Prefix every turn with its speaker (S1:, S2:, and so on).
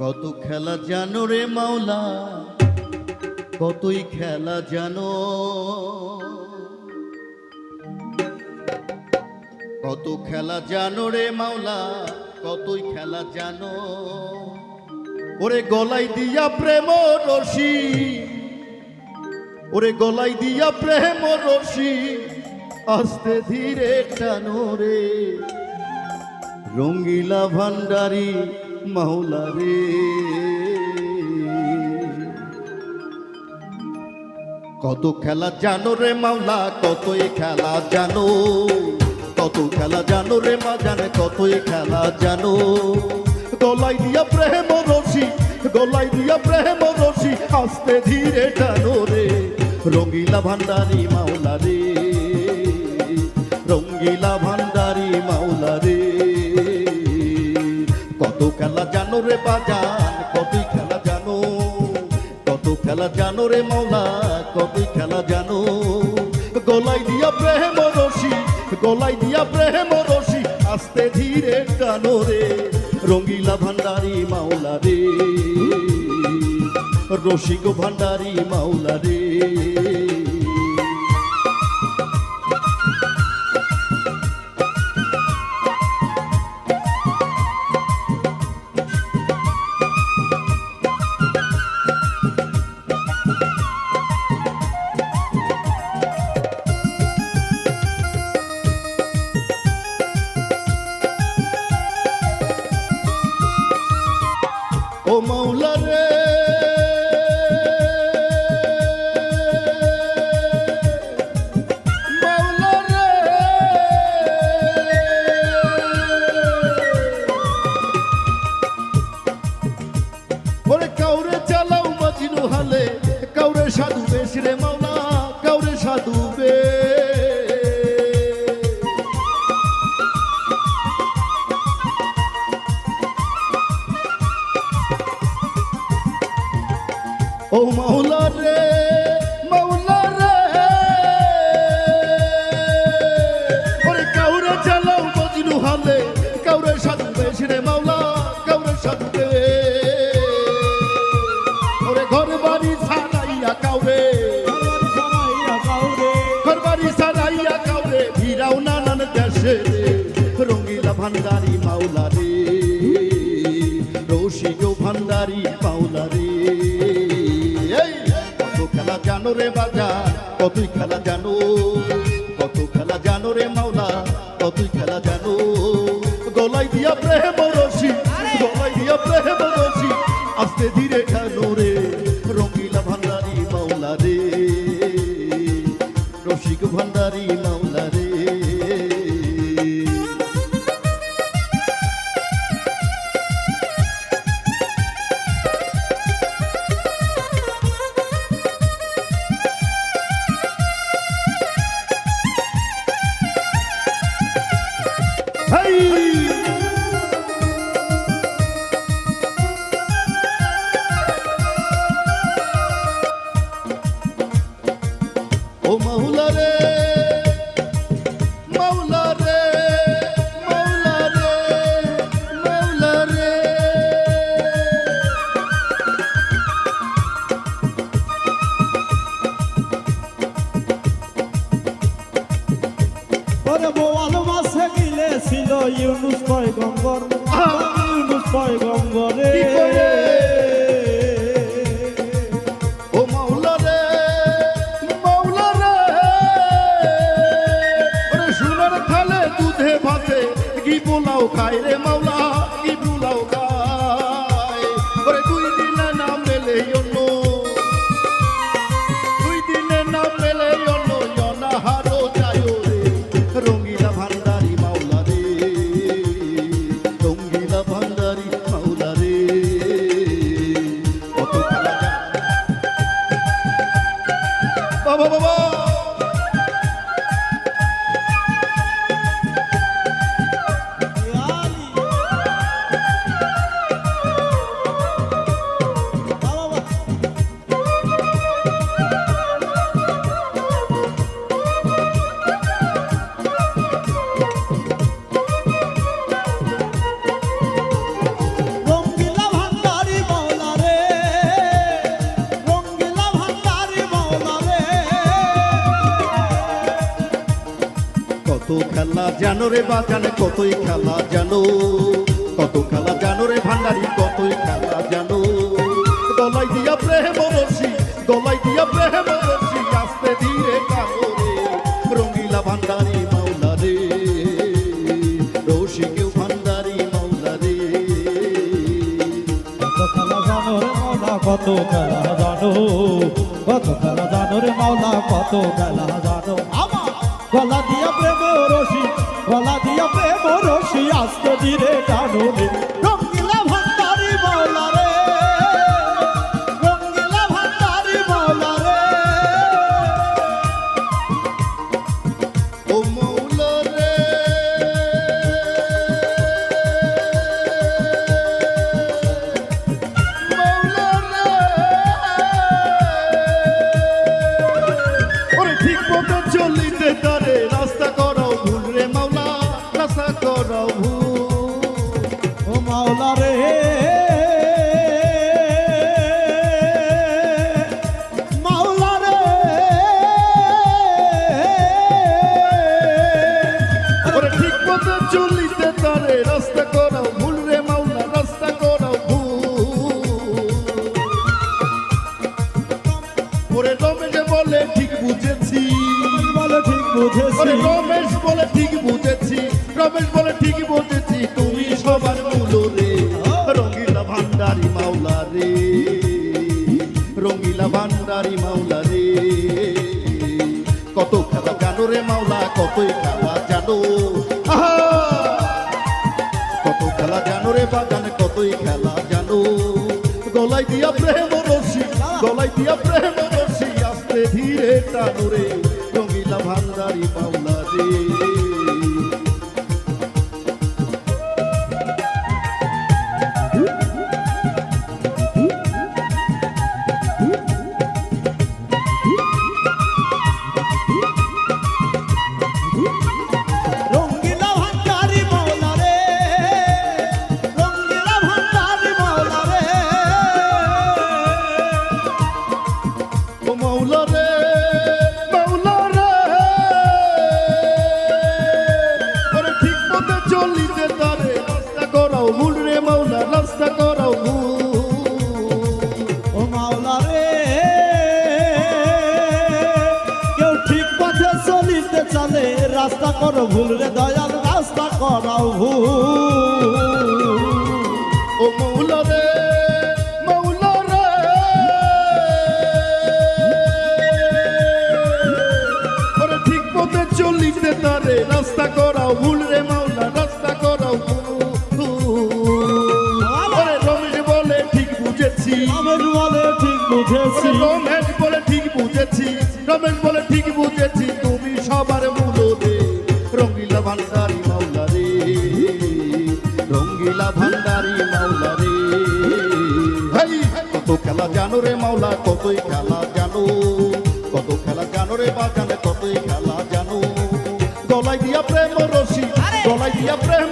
S1: কত খেলা জানো রে মাওলা, কতই খেলা জানো। কত খেলা জানো রে মাওলা, কতই খেলা জানো। ওরে গলাই দিয়া প্রেম রশি, ওরে গলাই দিয়া প্রেম রশি, আস্তে ধীরে টানো রে। রঙ্গিলা ভান্ডারি মাওলা রে। কত খেলা জানো রে মাওলা, কতই খেলা জানো। কত খেলা জানো রে মা জানে, কতই খেলা জানো। গলাই দিয়া প্রেম রশি গলাই দিয়া প্রেম রশি, আস্তে ধীরে টানো রে। রঙ্গিলা ভান্ডারি মাওলা রে, রঙ্গিলা বাজান কতই খেলা জানো। কত খেলা জানো রে মাওলা কতই খেলা জানো। গলাই দিয়া প্রেম রশি গলাই দিয়া প্রেম রশি আস্তে ধীরে টানো রে, রঙ্গিলা ভান্ডারি মাওলা রে। রসিক ভান্ডারি মাওলা রে। ও মাওলা রে। মাওলা রে। ওরে ও মাওলা রে মাওলা রে। ওরে কাউরে চালাও মজনু হালে কাউরে সাধু বেশ রে মাওলা, কাউরে সাধু ওরে ঘর বাড়ি ছাড়াইয়া কাউরে। ঘর বাড়ি ছাড়াইয়া কাউরে, ভিড়াও নানান দেশে। রে রঙ্গিলা ভান্ডারি মাওলা রে। জানো রে বাজার কতই খেলা জানো? কত খেলা জানো রে মাওলা কতই খেলা জানো? গলাই দিয়া প্রেম রশি গলাই দিয়া প্রেম রশি আস্তে ধীরে ঠানো রে রঙিলা ভান্ডারি মাওলা রে। রসিক ভান্ডারি মাওলা রে। Hey! পোলাও মাওলা খেলা জানো রে বাজানে কতই খেলা জানো? কত খেলা জানো রে ভান্ডারি কতই খেলা জানো? গলাই দিয়া প্রেম রসি গলাই দিয়া প্রেম রসি আস্তে ধীরে কানো রে রঙ্গিলা ভান্ডারি মাওলা রে। রসিকেও ভান্ডারি মাওলা রে।
S2: কত খেলা জানো রে মাওলা কত খেলা জানো? কত খেলা জানো রে মাওলা কত খেলা জানো? গলা দিয়া প্রেম গলা দিয়া প্রেম রসি আস্ত ধীরে টানো
S1: বলে ঠিক বুঝেছি।
S2: বলে ঠিক বুঝেছি।
S1: রমেশ বলে ঠিক বুঝেছি রমেশ বলে ঠিক বুঝেছি তুমি সবার মূল রে রঙ্গিলা ভান্ডারি মাওলা রে রঙ্গিলা ভান্ডারি মাওলা রে। কত খেলা জানো রে মাওলা কতই খেলা জানো! কত খেলা জানো রে বাগানে কতই খেলা জানো? গলায় দিয়া প্রেম রসি গলায় দিয়া প্রেম ধীরে টানুরে রঙিলা ভান্ডারি পাওলা রে
S2: করো ভুল রে দয়াল রাস্তা করাও ভুল।
S1: ও মৌলা রে মৌলা রে। ওরে ঠিক পথে চলিতে তারে রাস্তা করাও ভুল রে মাওলা রাস্তা করাও ভুল। ওরে রমেশ বলে ঠিক বুঝেছি।
S2: আমার বলে ঠিক বুঝেছি।
S1: রমেশ বলে ঠিক বুঝেছি। রমেশ বলে ঠিক বুঝেছি। খেলা জানো রে মাওলা কতই খেলা জানো? কত খেলা জানো রে বাজানে কতই খেলা জানো? গলায় দিয়া প্রেম রশি গলায় দিয়া প্রেম